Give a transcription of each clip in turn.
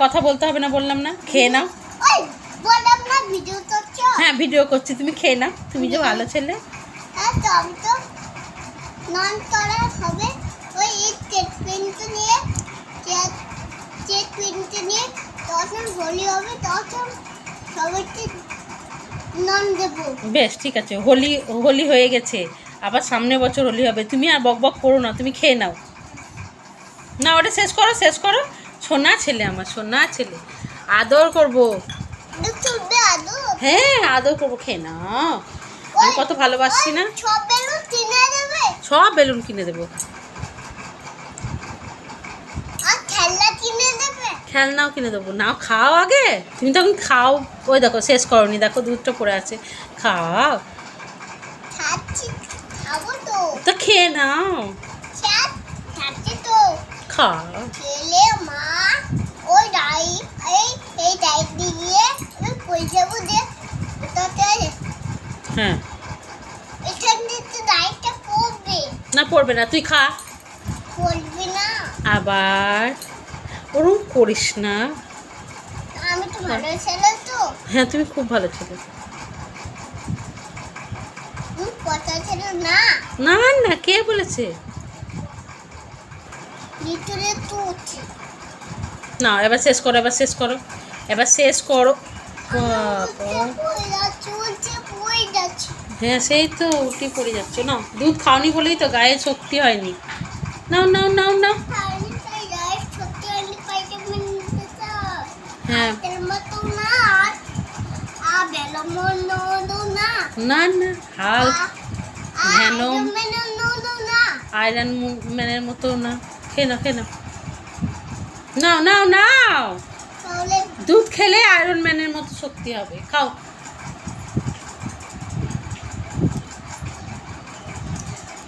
কথা বলতে হবে না বললাম না। খেয়ে নাও। হ্যাঁ ভিডিও করছি। তুমি খেয়ে নাও। তুমি যে ভালো ছেলে। বেশ ঠিক আছে। হোলি হোলি হয়ে গেছে। আবার সামনে বছর হোলি হবে। তুমি আর বক বক করো না তুমি খেয়ে নাও। না ওটা শেষ করো শেষ করো। সোনা ছেলে আমার, সোনা ছেলে। আদর করব। হ্যাঁ আদর করব, খেয়ে নাও। আমি কত ভালোবাসছি না। সব বেলুন কিনে দেবে। খেলনাও কিনে দেবো। নাও, খাও আগে। তুমি তখন খাও। ওই দেখো, শেষ করনি। দেখো, দুধটা পড়ে আছে। খাও। তো খেয়ে নাও। খাও। হ্যাঁ না পড়বে না তুই খা। পড়বে না। আবার ওরম করিস না। আমি তো ভালো ছেলে তো। হ্যাঁ তুমি খুব ভালো ছেলে। না। না না কে বলেছে? না এবার শেষ করো এবার শেষ করো। এবার শেষ করো। হ্যাঁ সেই তো, উঠে পড়ে যাচ্ছ না দুধ খাওনি বলেই তো গায়ে শক্তি হয়নি। নাও নাও নাও নাও। হ্যাঁ। না, নো না না না হাল ভ্যানম। না আয়রন ম্যানের মতো না। খেয়ে নাও খেয়ে নাও। নাও নাও নাও। দুধ খেলে আয়রন ম্যানের মতো শক্তি হবে। খাও।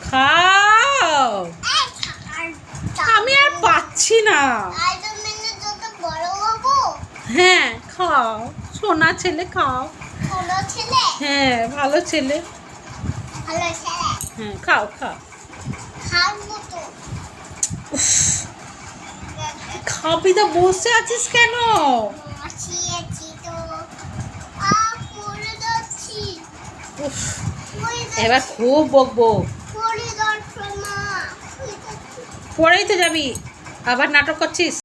খাও। আমি আর পাচ্ছি না। হ্যাঁ খাও। সোনা ছেলে খাও। ছেলে? হ্যাঁ ভালো ছেলে। হ্যাঁ খাও খাও। তো। খাবি তো বসে আছিস কেন? এবার খুব বকবো। পরেই তো যাবি। আবার নাটক করছিস?